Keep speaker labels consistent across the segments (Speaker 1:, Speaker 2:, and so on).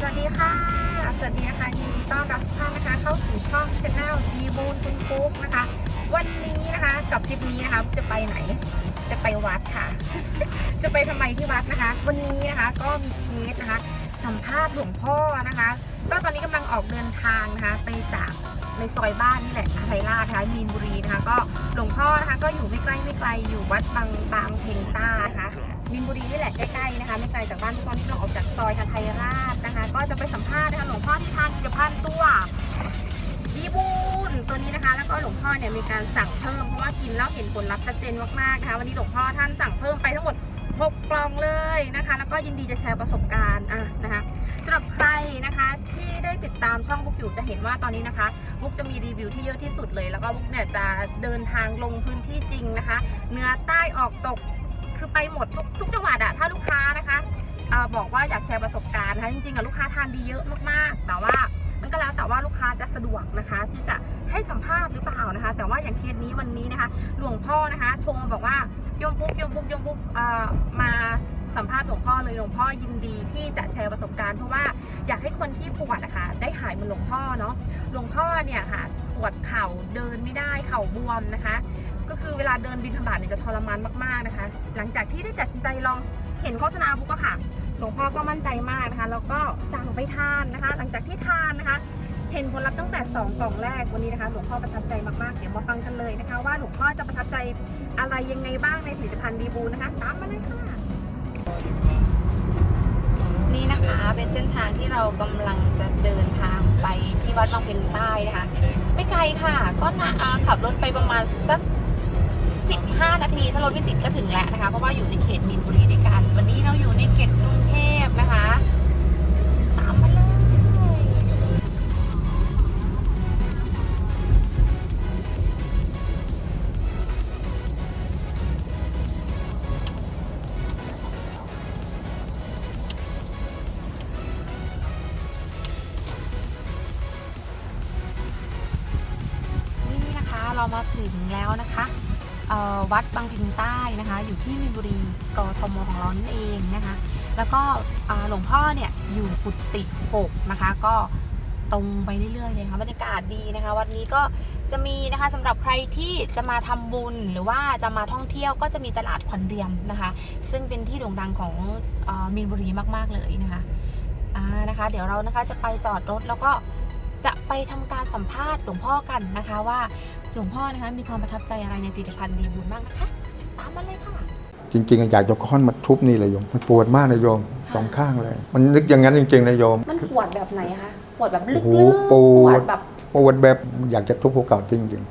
Speaker 1: สวัสดีค่ะ สวัสดีนะคะยินดีต้อนรับทุกท่านนะคะ เข้าสู่ช่องช anel ดีบูนคุณฟุ๊กนะคะ วันนี้นะคะกับทริปนี้นะคะจะไปไหน จะไปวัดค่ะ จะไปทำไมที่วัดนะคะ วันนี้นะคะก็มีเคสนะคะ สัมภาษณ์หลวงพ่อนะคะ ก็ตอนนี้กำลังออกเดินทางนะคะ ไปจากในซอยบ้านนี่แหละไทยราชนะคะมีนบุรีนะคะ ก็หลวงพ่อนะคะก็อยู่ไม่ใกล้ไม่ไกลอยู่วัดบางบางเพ็งใต้ มีนบุรีนี่แหละใกล้ๆนะคะไม่ไกลจากบ้านทุกคนที่เราออกจากซอยไทยราชนะคะ ก็จะไปสัมภาษณ์นะคะหลวงพ่อที่ทานผลิตภัณฑ์ตัวดีบูนตัวนี้นะคะ แล้วก็หลวงพ่อเนี่ยมีการสั่งเพิ่มเพราะว่ากินแล้วเห็นผลลัพธ์ชัดเจนมากๆนะคะวันนี้หลวงพ่อท่านสั่งเพิ่มไปทั้งหมด6กล่องเลยนะคะ แล้วก็ยินดีจะแชร์ประสบการณ์อะนะคะสำหรับใครนะคะที่ได้ติดตามช่องบุ๊กอยู่จะเห็นว่าตอนนี้นะคะบุ๊กจะมีรีวิวที่เยอะที่สุดเลย แล้วก็บุ๊กเนี่ยจะเดินทางลงพื้นที่จริงนะคะ เนื้อใต้ออกตก คือไปหมดทุกทุกจังหวัดอะถ้าลูกค้านะคะอบอกว่าอยากแชร์ประสบการณ์นะคะจริงๆอะลูกค้าทานดีเยอะมากๆ แต่ว่ามันก็แล้วแต่ว่าลูกค้าจะสะดวกนะคะ ที่จะให้สัมภาษณ์หรือเปล่านะคะ แต่ว่าอย่างเคสนี้วันนี้นะคะ หลวงพ่อนะคะโทรมาบอกว่าโยมปุ๊กโยมปุ๊กโยมปุ๊กมาสัมภาษณ์หลวงพ่อเลยหลวงพ่อยินดีที่จะแชร์ประสบการณ์เพราะว่าอยากให้คนที่ปวดนะคะ ได้หายเหมือนหลวงพ่อเนาะหลวงพ่อเนี่ยค่ะปวดเข่าเดินไม่ได้เข่าบวมนะคะ ก็คือเวลาเดินบินธบาตเนี่ยจะทรมานมากๆนะคะ หลังจากที่ได้ตัดสินใจลองเห็นโฆษณาปุ๊กอะค่ะ หลวงพ่อก็มั่นใจมากนะคะ แล้วก็สั่งไปทานนะคะ หลังจากที่ทานนะคะ เห็นผลลัพธ์ตั้งแต่ 2 กล่องแรกวันนี้นะคะ หลวงพ่อประทับใจมากๆ เดี๋ยวมาฟังกันเลยนะคะ ว่าหลวงพ่อจะประทับใจอะไรยังไงบ้างในผลิตภัณฑ์ดีบูนะคะ ตามมาเลยค่ะ นี่นะคะเป็นเส้นทางที่เรากำลังจะเดินทางไปที่วัดบางเพ็ญใต้นะคะ ไม่ไกลค่ะ ก็นะอ่าขับรถไปประมาณสัก 15 นาที ถ้ารถไม่ติดก็ถึงแล้วนะคะ เพราะว่าอยู่ในเขตมีนบุรีด้วยกัน วันนี้เราอยู่ในเขตกรุงเทพนะคะ ตามมาเลยนี่นะคะเรามาถึงแล้วนะคะ วัดบางเพ็งใต้นะคะ อยู่ที่มีนบุรีกทมของเรานั่นเองนะคะ แล้วก็หลวงพ่อเนี่ยอยู่กุฏิหกนะคะ ก็ตรงไปเรื่อยๆเลยค่ะบรรยากาศดีนะคะ วันนี้ก็จะมีนะคะสำหรับใครที่จะมาทำบุญหรือว่าจะมาท่องเที่ยวก็จะมีตลาดขวัญเรียมนะคะ ซึ่งเป็นที่โด่งดังของอมีนบุรีมากๆเลยนะคะอ่านะคะ เดี๋ยวเรานะคะจะไปจอดรถแล้วก็จะไปทำการสัมภาษณ์หลวงพ่อกันนะคะว่า หลวงพ่อนะคะมีความประทับใจอะไรในผลิตภัณฑ์ดีบุญบ้างนะคะ ตามมาเลยค่ะ
Speaker 2: จริงๆ อยากจะค้อนมาทุบนี่เลยโยม มันปวดมากนะโยมสองข้างเลย มันนึกอย่างนั้นจริงๆนะโยม
Speaker 1: มันปวดแบบไหนคะปวดแบบลึก
Speaker 2: โอ้
Speaker 1: ๆ
Speaker 2: โหปวด
Speaker 1: แบบ
Speaker 2: ปวดแบบอยากจะทุบภูเขาจริง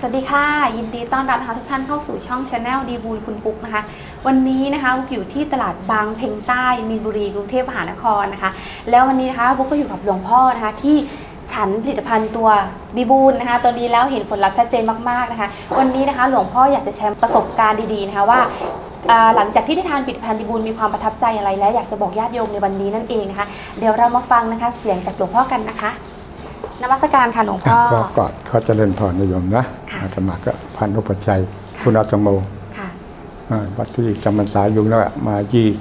Speaker 1: สวัสดีค่ะ ยินดีต้อนรับนะคะทุกท่านเข้าสู่ช่องชาแนลดีบูลคุณปุ๊กนะคะ วันนี้นะคะบุ๊กอยู่ที่ตลาดบางเพ็งใต้มีนบุรีกรุงเทพมหานครนะคะ แล้ววันนี้นะคะบุ๊กก็อยู่กับหลวงพ่อนะคะที่ ฉันผลิตภัณฑ์ตัวดีบูลนะคะ ตัวนี้แล้วเห็นผลลัพธ์ชัดเจนมากๆนะคะ วันนี้นะคะหลวงพ่ออยากจะแชร์ประสบการณ์ดีๆนะคะว่าอ่าหลังจากที่ได้ทานผลิตภัณฑ์ดีบูลมีความประทับใจอะไรและอยากจะบอกญาติโยมในวันนี้นั่นเองนะคะ เดี๋ยวเรามาฟังนะคะเสียงจากหลวงพ่อกันนะคะนมัสการค่ะหลวง
Speaker 2: ๆ
Speaker 1: พ่อ
Speaker 2: ก็กอดเขาเจะเล่นพรนะโยมนะ
Speaker 1: ค่ะ
Speaker 2: อาตมาก็พันธุปชชัยคุณอาตโม
Speaker 1: ค่ะ
Speaker 2: อ่าวัดที่จำพรรษาอยู่แล้วอะมา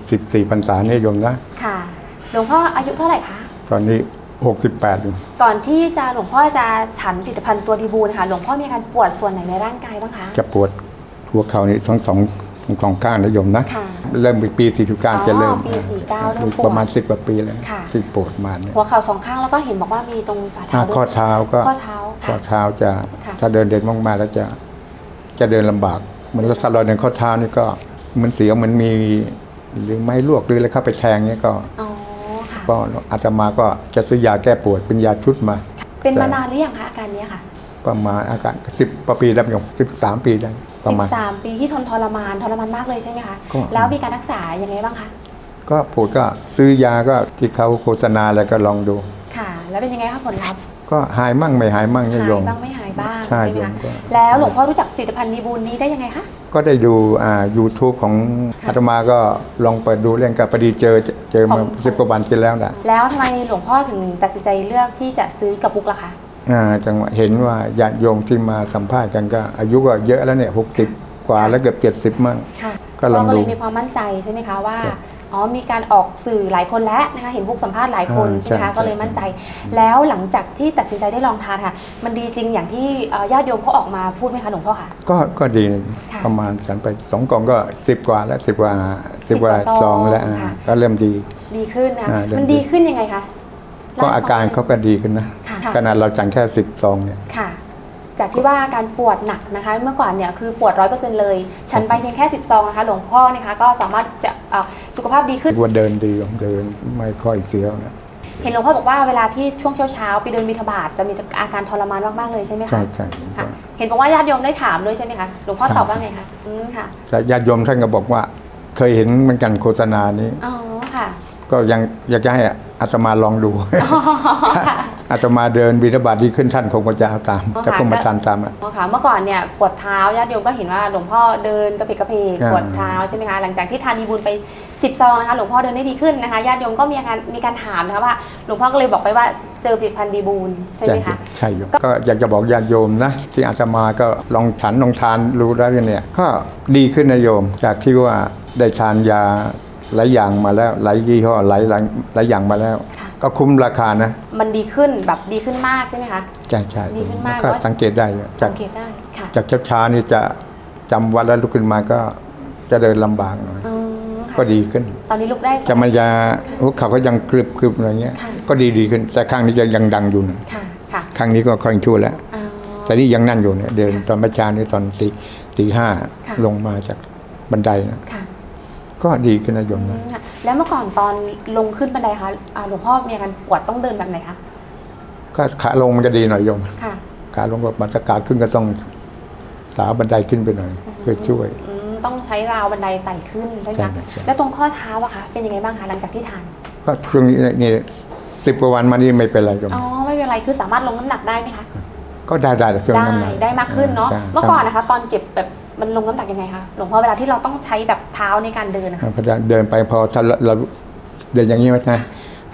Speaker 2: 24พรรษาเนี่ยโยมนะ
Speaker 1: ค่ะ หลวงพ่ออายุเท่าไหร่คะ
Speaker 2: ตอนนี้ 68อยู่
Speaker 1: ก่อนที่จะหลวงพ่อจะฉันผลิตภัณฑ์ตัวดีบูนะคะหลวงพ่อมีอาการปวดส่วนไหนในร่างกายบ้างคะ
Speaker 2: จะปวดหัวเข่านี่ทั้งสองทั้งสองข้างนะโยมนะ
Speaker 1: ค่ะ
Speaker 2: เริ่มปี 49 จะเริ่ม
Speaker 1: ปี49เริ่มปวด
Speaker 2: ประมาณ 10กว่าปีแล้ว
Speaker 1: ค่ะ
Speaker 2: ที่ปวดมาเนี่ย
Speaker 1: หัวเข่าสองข้างแล้วก็เห็นบอกว่ามีตรงฝ่า
Speaker 2: อ่า
Speaker 1: เท้าด้วย
Speaker 2: ข้อเท้าก็
Speaker 1: ข้อเท้า
Speaker 2: ข้อ
Speaker 1: ค่ะ
Speaker 2: เท้าจะ
Speaker 1: ค่ะ
Speaker 2: ถ้าเดินเด่นมากๆแล้วจะจะเดินลำบาก เหมือนรถสลอยในข้อเท้านี่ก็เหมันเสียวเหมันมีหรือไม้ลวกหรืออะไรเข้าไปแทงเนี่ยก็
Speaker 1: อ๋อค่ะ
Speaker 2: ก็อาตมาก็จะซื้อยาแก้ปวดเป็นยาชุดมา
Speaker 1: เป็นมานานหรือยังคะอาการนี้ค่ะ
Speaker 2: ประมาณอาการสิบปีแล้วโยมสิบสามปีได้ประมาณ
Speaker 1: 13ปีที่ทนทรมานทรมานมากเลยใช่ไหมคะ
Speaker 2: ก็
Speaker 1: แล้วมีการรักษายังไงบ้างคะ
Speaker 2: ก็ปวดก็ซื้อยาก็ที่เขาโฆษณาแล้วก็ลองดู
Speaker 1: ค่ะ แล้วเป็นยังไงคะผลลัพธ์
Speaker 2: ก็หายมั่งไม่หายมั่งเนี่ย
Speaker 1: หาย
Speaker 2: โยม
Speaker 1: บ้างไม่หายบ้าง
Speaker 2: ใช่
Speaker 1: ใช่ไหม
Speaker 2: โยม
Speaker 1: คะ
Speaker 2: ก็
Speaker 1: แล้วหลวงพ่อรู้จักผลิตภัณฑ์ดีบูนนี้ได้ยังไงคะ
Speaker 2: ก็ได้ดูอ่า YouTube ของ
Speaker 1: ค่ะ
Speaker 2: อาตมาก็ลองเปิดดูเรื่องกับพอดีเจอเจอมา
Speaker 1: ของ
Speaker 2: สิบกว่าวันที่แล้วนะ
Speaker 1: แล้วทำไมหลวงพ่อถึงตัดสินใจเลือกที่จะซื้อกับปุ๊กล่ะคะ
Speaker 2: อ่าจังหวะเห็นว่าญาติโยมที่มาสัมภาษณ์กันก็ อายุก็เยอะแล้วเนี่ยหกสิบกว่าแล้วเกือบเจ็ดสิบ70มั่ง
Speaker 1: ค่ะ
Speaker 2: ก็ลอง
Speaker 1: ก็
Speaker 2: ดู
Speaker 1: เลยมีความมั่นใจใช่ไหมคะว่า
Speaker 2: ครับ
Speaker 1: อ๋อมีการออกสื่อหลายคนแล้วนะคะเห็นบุ๊กสัมภาษณ์หลายคน
Speaker 2: อ่า
Speaker 1: ใช่ไหมคะ
Speaker 2: ใช่
Speaker 1: ก็เลยมั่นใจ แล้วหลังจากที่ตัดสินใจได้ลองทานค่ะ มันดีจริงอย่างที่เอ่อญาติโยมเขาออกมาพูดไหมคะหลวงพ่อค่ะ
Speaker 2: ก็ก็ดีนะ
Speaker 1: ค่ะ
Speaker 2: ประมาณฉันไปสองกล่องก็สิบกว่าแล้วสิบกว่าสิบกว่า
Speaker 1: สิบกว่าซ
Speaker 2: ซ
Speaker 1: อ
Speaker 2: องงแล้วอ่า
Speaker 1: ค่ะ
Speaker 2: ก็เริ่มดี
Speaker 1: ดีขึ้นนะคะ
Speaker 2: อ่าเริ่ม
Speaker 1: มัน
Speaker 2: ดี
Speaker 1: ดีขึ้นยังไงคะ
Speaker 2: ก็อาการเขาก็ดีขึ้นนะ
Speaker 1: ค่ะ
Speaker 2: ขนาดเราจังแค่สิบซองเนี่ย
Speaker 1: ค่ะ จากที่ว่าอาการปวดหนักนะคะ เมื่อก่อนเนี่ยคือปวดร้อยเปอร์เซ็นต์เลย ฉันไปเพียงแค่สิบซองนะคะ หลวงพ่อนะคะก็สามารถจะเอ่อสุขภาพดีขึ้น
Speaker 2: ว่าเดินดีเดินไม่ค่อยเสียวนะ
Speaker 1: เห็นหลวงพ่อบอกว่าเวลาที่ช่วงเช้าๆไปเดินบิณฑบาตจะมีอาการทรมานมากๆเลยใช่ไหมคะ
Speaker 2: ใช่ใช่
Speaker 1: ค่ะเห็นบอกว่าญาติโยมได้ถามด้วยใช่ไหมคะหลวงพ่อ
Speaker 2: ครับ
Speaker 1: ตอบว่าไงคะอืมค่ะ
Speaker 2: แต่ญาติโยมท่านก็บอกว่า เคยเห็นเหมือนกันโฆษณานี้
Speaker 1: อ๋อค่ะ
Speaker 2: ก็ยังอยากจะให้อาตมาลองดู
Speaker 1: อ๋อค่ะ
Speaker 2: อาตมาเดินบิณฑบาตดีขึ้นท่านคงก็จะเอาตาม
Speaker 1: อ๋อ
Speaker 2: จะคงมา
Speaker 1: ค่ะ
Speaker 2: ทานตามอะ
Speaker 1: อ๋อค่ะเมื่อก่อนเนี่ยปวดเท้าญาติโยมก็เห็นว่าหลวงพ่อเดินกระเพกกระเพก
Speaker 2: อ่า
Speaker 1: ปวดเท้าใช่ไหมคะหลังจากที่ทานดีบุญไปสิบซองนะคะหลวงพ่อเดินได้ดีขึ้นนะคะญาติโยมก็มีอาการมีการถามนะคะว่าหลวงพ่อก็เลยบอกไปว่าเจอผลิตภัณฑ์ดีบุญใช่ไหมคะ
Speaker 2: ใช่อยู่ก็อยากจะบอกญาติโยมนะที่อาตมาก็ลองฉันลองทานรู้ได้วเนี่ยก็ดีขึ้นนะโยม จากที่ว่าได้ทานยา หลายอย่างมาแล้วหลายยี่ห้อหลายหลายหลายอย่างมาแล้ว
Speaker 1: ค่ะ
Speaker 2: ก็คุ้มราคานะ
Speaker 1: มันดีขึ้นแบบดีขึ้นมากใช่ไหมคะ
Speaker 2: ใช่ใช่
Speaker 1: ดีขึ้นมาก
Speaker 2: ก็
Speaker 1: ว่า
Speaker 2: สังเกตได้เลยจา
Speaker 1: สั
Speaker 2: ก
Speaker 1: งเกตได้ค่ะ
Speaker 2: จากเช้าๆนี่จะจำวัดแล้วลุกขึ้นมาก็จะเดินลำบากหน่อย
Speaker 1: อืมค่ะ
Speaker 2: ก็ดีขึ้น
Speaker 1: ตอนนี้ลุกได้
Speaker 2: จะมันจะหัวเข่าก็ยังกรึบกรึบอะไรเงี้ย
Speaker 1: ค่ะ
Speaker 2: ก็ดีดีขึ้น แต่ข้างนี้จะยังดังอยู่นะ
Speaker 1: ค่ะค่ะ
Speaker 2: ข้างนี้ก็ค่อยชั่วแล้ว
Speaker 1: อ๋อ
Speaker 2: แต่นี่ยังนั่นอยู่เนี่ยเดินตอนเมื่อเช้านี่ตอนตีตีห้า
Speaker 1: ค่ะ
Speaker 2: ลงมาจากบันไดนะ
Speaker 1: ค่ะ
Speaker 2: ก็ดีขึ้นนะโยม
Speaker 1: อื
Speaker 2: นะ
Speaker 1: มค่ะแล้วเมื่อก่อนตอนลงขึ้นบันไดคะอ่าหลวงพ่อมีอาการปวดต้องเดินแบบไหนคะ
Speaker 2: ก็ขาลงมันจะดีหน่อยโยม
Speaker 1: ค่ะ
Speaker 2: ขาลงก็มันจะขาขึ้นก็ต้องสาวบันไดขึ้นไปหน่อย เพื่อช่วย
Speaker 1: อืมต้องใช้ราวบันไดไต่ขึ้นใช่ไหม
Speaker 2: ใช่
Speaker 1: คะ
Speaker 2: ใช่
Speaker 1: แล้วตรงข้อเท้าอะคะเป็นยังไงบ้างคะหลังจากที่ทาน
Speaker 2: ก็ช่วงนี้นี่สิบกว่าวันมานี่ไม่เป็นไรโยม
Speaker 1: อ๋อไม่เป็นไรคือสามารถลงน้ำหนักได้ไหมคะ
Speaker 2: ก็ได้ได้ช่วง
Speaker 1: ได้
Speaker 2: นั้นนะ
Speaker 1: ได้มากขึ้นเนาะ
Speaker 2: ได้
Speaker 1: เมื่อก่อนนะคะ ตอนเจ็บแบบ มันลงน้ำหนักยังไงคะหลวงพ่อเวลาที่เราต้องใช้แบบเท้าในการเดินนะคะ
Speaker 2: พอเดินไปพอถ้าเราเราเดินอย่างนี้ไหมนะ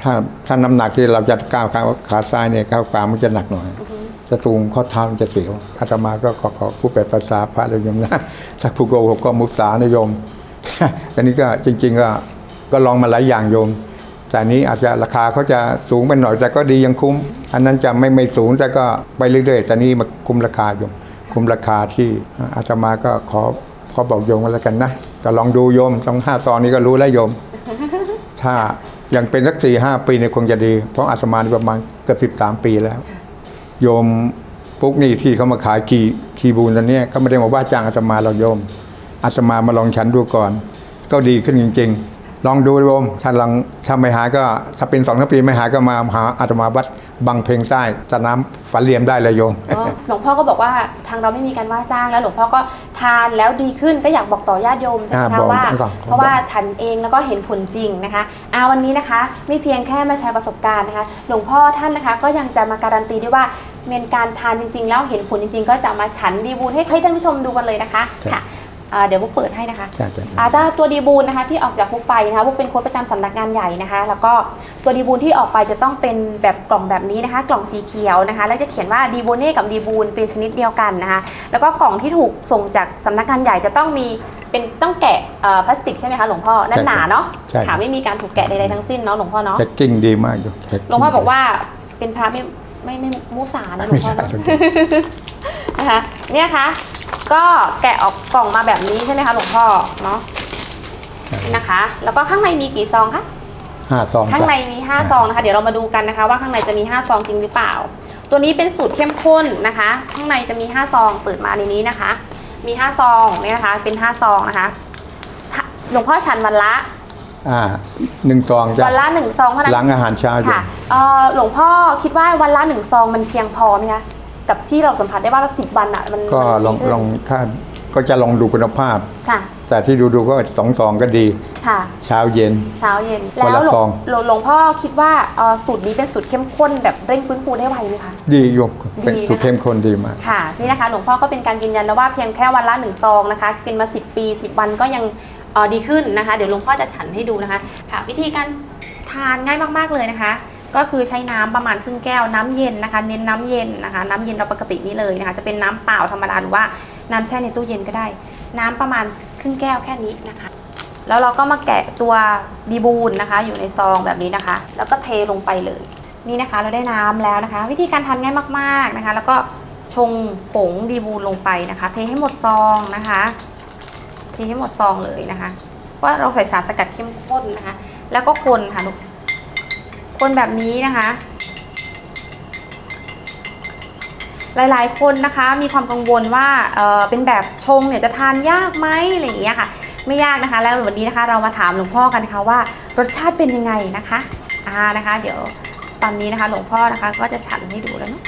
Speaker 2: ถ้าถ้าน้ำหนักที่เราจะก้าวขาขาซ้ายเนี่ยก้าวขวามันจะหนักหน่อย
Speaker 1: อือฮึ
Speaker 2: จะตูงข้อเท้ามันจะเสียวอาตมาก็ขอขอผู้แปลภาษาพระเลยโยมนะถ้าผู้โกหกก็มุสานะโยมอันนี้ก็จริง ๆ ก็ก็ลองมาหลายอย่างโยม แต่อันนี้อาจจะราคาเขาจะสูงไปหน่อยแต่ก็ดียังคุ้ม อันนั้นจะไม่ไม่สูงแต่ก็ไปเรื่อยๆแต่นี่มาคุ้มราคาโยม คุ้มราคาที่อาตมาก็ขอขอบอกโยมกันแล้วกันนะก็ลองดูโยมต้องห้าซองนี้ก็รู้แล้วโยม ถ้ายังเป็นสักสี่ห้าปีเนี่ยคงจะดี เพราะอาตมาประมาณเกือบสิบสามปีแล้ว โยมปุ๊กนี่ที่เขามาขายคีคีบูนตอนนี้ก็ไม่ได้มาว่าจ้างอาตมาเราโยมอาตมามาลองฉันดูก่อน ก็ดีขึ้นจริง ๆ ลองดูโยมถ้าลองถ้าไม่หายก็ถ้าเป็นสองสามปีไม่หายก็มาหาอาตมาวัดบังเพลงใต้สนามฝันเหลี่ยมได้เลยโยม
Speaker 1: อ๋อหลวงพ่อก็บอกว่าทางเราไม่มีการว่าจ้างแล้วหลวงพ่อก็ทานแล้วดีขึ้นก็อยากบอกต่อญาติโยมใช่ไหม
Speaker 2: อ่า
Speaker 1: คะ
Speaker 2: บอก
Speaker 1: ว่า
Speaker 2: บอก
Speaker 1: เพราะว่าฉันเองแล้วก็เห็นผลจริงนะคะอาวันนี้นะคะ ไม่เพียงแค่มาแชร์ประสบการณ์นะคะ หลวงพ่อท่านนะคะ ก็ยังจะมาการันตีด้วยว่าเป็นการทานจริง ๆ แล้วเห็นผลจริง ๆ ก็จะมาฉันดีบูลให้ให้ท่านผู้ชมดูกันเลยนะคะ
Speaker 2: ครับ
Speaker 1: ค่ะ อ่าเดี๋ยวบุ๊กเปิดให้นะคะ
Speaker 2: ใช่ใช่
Speaker 1: อาถ้าตัวดีบูลนะคะที่ออกจากพุกไปนะคะพุกเป็นโค้ชประจำสำนักงานใหญ่นะคะ แล้วก็ตัวดีบูลที่ออกไปจะต้องเป็นแบบกล่องแบบนี้นะคะ กล่องสีเขียวนะคะ แล้วจะเขียนว่าดีบูเน่กับดีบูลเป็นชนิดเดียวกันนะคะ แล้วก็กล่องที่ถูกส่งจากสำนักงานใหญ่จะต้องมีเป็นต้องแกะเอ่อพลาสติกใช่ไหมคะหลวงพ่อนั่นหนาเนาะ
Speaker 2: ใช่
Speaker 1: ค่ะไม่มีการถูกแกะใดๆทั้งสิ้นเนาะหลวงพ่อเนาะ
Speaker 2: แพ็กกิ้งดีมากโยมแพ็กิ้
Speaker 1: หลวงพ่อบอกว่าเป็นพระไม่ไม่ไม่มุสานะหลว
Speaker 2: ไม่
Speaker 1: งพ่อ
Speaker 2: ใช่
Speaker 1: เนาะนะคะเนี่ยคะ ก็แกะออกกล่องมาแบบนี้ใช่ไหมคะหลวงพ่อเนาะนี่นะคะ แล้วก็ข้างในมีกี่ซองคะ
Speaker 2: ห้าซอง
Speaker 1: ข้างในมี5ซองนะคะเดี๋ยวเรามาดูกันนะคะว่าข้างในจะมี5ซองจริงหรือเปล่า ตัวนี้เป็นสูตรเข้มข้นนะคะ ข้างในจะมี5ซองเปิดมาในนี้นะคะ มี5ซองเนี่ยนะคะ เป็น5ซองนะคะถ้าหลวงพ่อฉันวันละ
Speaker 2: อ่าหนึ่งซองจะ
Speaker 1: วันละหนึ่งซองเท่านั้น
Speaker 2: หลังอาหารเช้าโย
Speaker 1: ค่ะ
Speaker 2: ม
Speaker 1: เอ่อหลวงพ่อคิดว่าวันละหนึ่งซองมันเพียงพอไหมคะ กับที่เราสัมผัสได้ว่าเราสิบวันอะมัน
Speaker 2: ก็
Speaker 1: มัน
Speaker 2: ลอง
Speaker 1: ดีขึ้น
Speaker 2: ลองถ้าก็จะลองดูคุณภาพ
Speaker 1: ค่ะ
Speaker 2: แต่ที่ดูดูๆก็สองซองก็ดี
Speaker 1: ค่ะ
Speaker 2: เช้าเย็น
Speaker 1: เช้าเย็น
Speaker 2: วัน
Speaker 1: แล้ว
Speaker 2: ละ
Speaker 1: หลว
Speaker 2: ซองง
Speaker 1: หลวงหลวงพ่อคิดว่าเอ่อสูตรนี้เป็นสูตรเข้มข้นแบบเร่งฟื้นฟูได้ไวไหมคะ
Speaker 2: ดีโยมเป็น
Speaker 1: ดีนะคะ
Speaker 2: ถูกเข้มข้นดีมาก
Speaker 1: ค่ะนี่นะคะหลวงพ่อก็เป็นการยืนยันแล้วว่าเพียงแค่วันละหนึ่งซองนะคะเป็นมา 10 ปี 10 วันก็ยังเอ่อดีขึ้นนะคะ เดี๋ยวหลวงพ่อจะฉันให้ดูนะคะค่ะวิธีการทานง่ายมากๆเลยนะคะ ก็คือใช้น้ำประมาณครึ่งแก้วน้ำเย็นนะคะ เน้นน้ำเย็นนะคะ น้ำเย็นเราปกตินี่เลยนะคะ จะเป็นน้ำเปล่าธรรมดาหรือว่าน้ำแช่ในตู้เย็นก็ได้ น้ำประมาณครึ่งแก้วแค่นี้นะคะ แล้วเราก็มาแกะตัวดีบูนนะคะ อยู่ในซองแบบนี้นะคะ แล้วก็เทลงไปเลยนี่นะคะ เราได้น้ำแล้วนะคะ วิธีการทานง่ายมาก ๆนะคะ แล้วก็ชงผงดีบูนลงไปนะคะ เทให้หมดซองนะคะเทให้หมดซองเลยนะคะว่าเราใส่สารสกัดเข้มข้นนะคะ แล้วก็คนค่ะลูก คนแบบนี้นะคะ หลายๆ คนนะคะมีความกังวลว่าเอ่อเป็นแบบชงเนี่ยจะทานยากไหมอะไรอย่างเงี้ยค่ะ ไม่ยากนะคะ แล้ววันนี้นะคะเรามาถามหลวงพ่อกันนะคะว่ารสชาติเป็นยังไงนะคะอ่านะคะ เดี๋ยวตอนนี้นะคะ หลวงพ่อนะคะ ก็จะฉันให้ดูแล้วเนาะ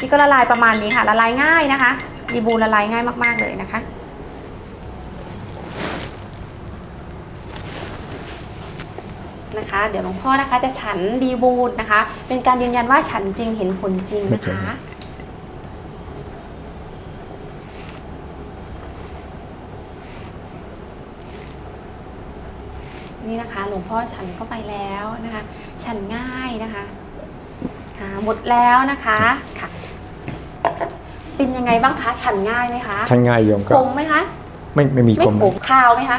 Speaker 1: นี่ก็ละลายประมาณนี้ค่ะละลายง่ายนะคะดีบูละลายง่ายมาก ๆเลยนะคะ นะคะ เดี๋ยวหลวงพ่อนะคะจะฉันดีบูนนะคะ เป็นการยืนยันว่าฉันจริงเห็นผลจริงนะคะนี่นะคะ หลวงพ่อฉันเข้าไปแล้วนะคะ ฉันง่ายนะคะค่ะหมดแล้วนะคะค่ะ เป็นยังไงบ้างคะ ฉันง่ายไหมคะ
Speaker 2: ชั้นง่ายโยมก็
Speaker 1: ขมไหมคะ
Speaker 2: ไม่ไม่มี
Speaker 1: ไม่
Speaker 2: คม
Speaker 1: ขมคาวไหมคะ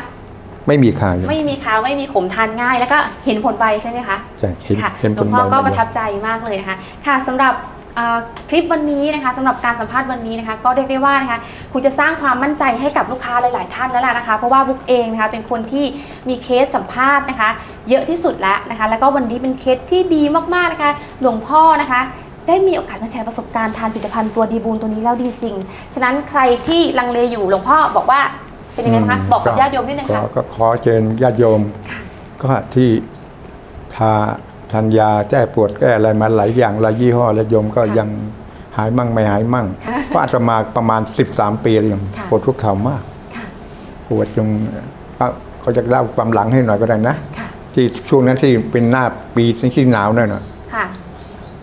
Speaker 2: ไม่มีคาโยม
Speaker 1: ไม่มีคาวไม่มีขมทานง่าย แล้วก็เห็นผลไวใช่ไหมคะ
Speaker 2: ใช่เห็น
Speaker 1: ค่ะ
Speaker 2: เห็น
Speaker 1: ห
Speaker 2: ผ
Speaker 1: ลว
Speaker 2: ล
Speaker 1: ง
Speaker 2: ใบ
Speaker 1: พ่อก็
Speaker 2: มา
Speaker 1: ประ
Speaker 2: โย
Speaker 1: ทั
Speaker 2: ม
Speaker 1: บใจมากเลยนะคะค่ะสำหรับเอ่อคลิปวันนี้นะคะสำหรับการสัมภาษณ์วันนี้นะคะก็เรียกได้ว่านะคะคุณจะสร้างความมั่นใจให้กับลูกค้าหลาย ๆ ท่านแล้วล่ะนะคะ เพราะว่าบุ๊กเองนะคะเป็นคนที่มีเคสสัมภาษณ์นะคะ เยอะที่สุดแล้วนะคะ แล้วก็วันนี้เป็นเคสที่ดีมาก ๆ นะคะ หลวงพ่อนะคะ ได้มีโอกาสมาแชร์ประสบการณ์ทานผลิตภัณฑ์ตัวดีบูนตัวนี้แล้วดีจริง ฉะนั้นใครที่ลังเลอยู่หลวงพ่อบอกว่า เป็นยังไงบ้างคะ
Speaker 2: อืม
Speaker 1: บอกกับ
Speaker 2: ก็
Speaker 1: ญาติโยมนิดนึง
Speaker 2: ก็
Speaker 1: ค่ะ
Speaker 2: ก็ขอเชิญญาติโยม
Speaker 1: ค่ะ
Speaker 2: ก็ที่ทาทานยาแก้ปวดแก้อะไรมาหลายอย่างหลายยี่ห้อแล้วโยมก็
Speaker 1: ค่ะ
Speaker 2: ยังหายมั่งไม่หายมั่ง
Speaker 1: ค่ะ
Speaker 2: ก็อาจจะมาประมาณ 13 ปีแล้วโยม
Speaker 1: ค่ะ
Speaker 2: ปวดทุกเข่ามาก
Speaker 1: ค่ะ
Speaker 2: ปวดจงก็เขาจะเล่าความหลังให้หน่อยก็ได้นะ
Speaker 1: ค่ะ
Speaker 2: ที่ช่วงนั้นที่เป็นหน้าปีที่หนาวนั่นน่ะ
Speaker 1: ค่ะ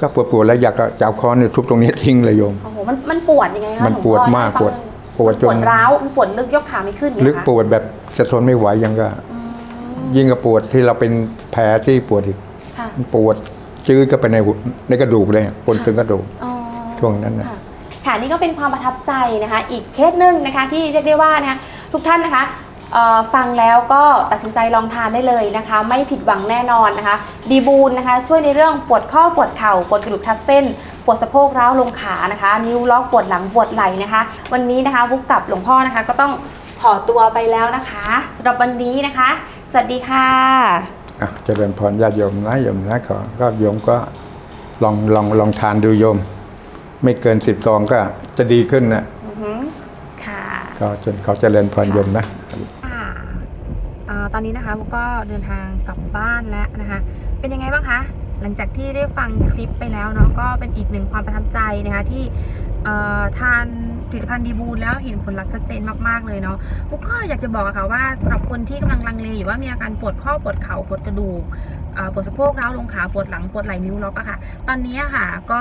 Speaker 2: ก็ปวดปวดๆแล้วอยากจะเอาค้อนเนี่ยทุบตรงนี้ทิ้งเลยโยม
Speaker 1: โอ้โหมันมันปวดยังไงคะ
Speaker 2: มัน
Speaker 1: หลวง
Speaker 2: ปวด
Speaker 1: พ่อ
Speaker 2: มาก
Speaker 1: เล่ให้ฟัง
Speaker 2: ปวด ปวดจน
Speaker 1: มันปวดร้าวมันปวดลึกยกขาไม่ขึ้นอย่าง
Speaker 2: ลึ
Speaker 1: เงี้
Speaker 2: ก
Speaker 1: ย
Speaker 2: ปวดแบบจะทนไม่ไหวยังก็
Speaker 1: อืม
Speaker 2: ยิ่งกับปวดที่เราเป็นแผลที่ปวดอีก
Speaker 1: ค่ะ
Speaker 2: มันปวดจืดก็ไปในหัวในกระดูกเลยอะปนถึงกระดูก
Speaker 1: อ๋อ
Speaker 2: ช่วงนั้นน่ะ
Speaker 1: ค่ะค่ะนี่ก็เป็นความประทับใจนะคะ อีกเคสหนึ่งนะคะที่เรียกได้ว่านะคะทุกท่านนะคะเอ่อ ฟังแล้วก็ตัดสินใจลองทานได้เลยนะคะ ไม่ผิดหวังแน่นอนนะคะ ดีบูนนะคะช่วยในเรื่องปวดข้อปวดเข่าปวดกระดูกทับเส้น ปวดสะโพกร้าวลงขานะคะ นิ้วล็อกปวดหลังปวดไหล่นะคะ วันนี้นะคะบุกกับหลวงพ่อนะคะ ก็ต้องขอตัวไปแล้วนะคะสำหรับวันนี้นะคะสวัสดีค่ะ
Speaker 2: อะเจริญพรญาติโยมนะโยมนะก็ก็โยมก็ลองลองลองทานดูโยม ไม่เกินสิบซองก็จะดีขึ้นนะ
Speaker 1: อือหือค่ะ
Speaker 2: ก็จนเขาเจริญพรโยมนะ
Speaker 1: ค่ะ อนนี้นะคะก็เดินทางกลับบ้านแล้วนะคะ เป็นยังไงบ้างคะ หลังจากที่ได้ฟังคลิปไปแล้วเนาะก็เป็นอีกหนึ่งความประทับใจนะคะที่ทานผลิตภัณฑ์ดีบูลแล้วเห็นผลลัพธ์ชัดเจนมากๆเลยเนาะบุ๊กก็อยากจะบอกะค่ะว่าสำหรับคนที่กำลังลังเลอยู่ว่ามีอาการปวดข้อปวดเข่าปวดกระดูก ปวดสะโพกร้าวลงขาปวดหลังปวดไหล่นิ้วล็อกอะค่ะ ตอนนี้ค่ะก็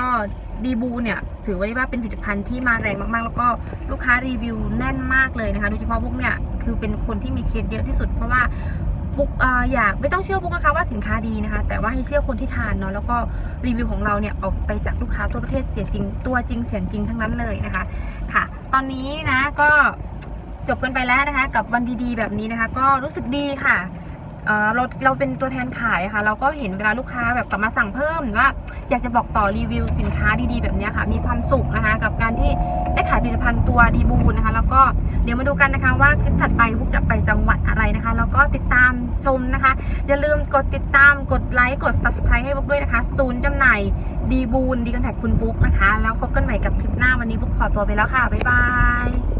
Speaker 1: ดีบูเนี่ยถือว่าได้ว่าเป็นผลิตภัณฑ์ที่มาแรงมากๆ แล้วก็ลูกค้ารีวิวแน่นมากเลยนะคะโดยเฉพาะบุ๊กเนี่ยคือเป็นคนที่มีเคสเยอะที่สุด เพราะว่าบุกออยากไม่ต้องเชื่อบุกนะคะว่าสินค้าดีนะคะ แต่ว่าให้เชื่อคนที่ทานเนาะแล้วก็รีวิวของเราเนี่ยออกไปจากลูกค้าทั่วประเทศเสียจริง ตัวจริงเสียงจริงทั้งนั้นเลยนะคะค่ะ ตอนนี้นะก็จบกันไปแล้วนะคะ กับวันดีๆ แบบนี้นะคะ ก็รู้สึกดีค่ะ เราเราเป็นตัวแทนขายค่ะ เราก็เห็นเวลาลูกค้าแบบกลับมาสั่งเพิ่มหรือว่า อยากจะบอกต่อรีวิวสินค้าดีๆแบบนี้ค่ะ มีความสุขนะคะ กับการที่ได้ขายผลิตภัณฑ์ตัวดีบูนะคะ แล้วก็เดี๋ยวมาดูกันนะคะว่าคลิปถัดไปพวกจะไปจังหวัดอะไรนะคะ แล้วก็ติดตามชมนะคะ อย่าลืมกดติดตามกดไลค์กด subscribe ให้บุ๊กด้วยนะคะศูนย์จำหน่ายดีบูนดีคอนแทคคุณบุ๊กนะคะ แล้วพบกันใหม่กับคลิปหน้าวันนี้บุ๊กขอตัวไปแล้วค่ะบ๊ายบาย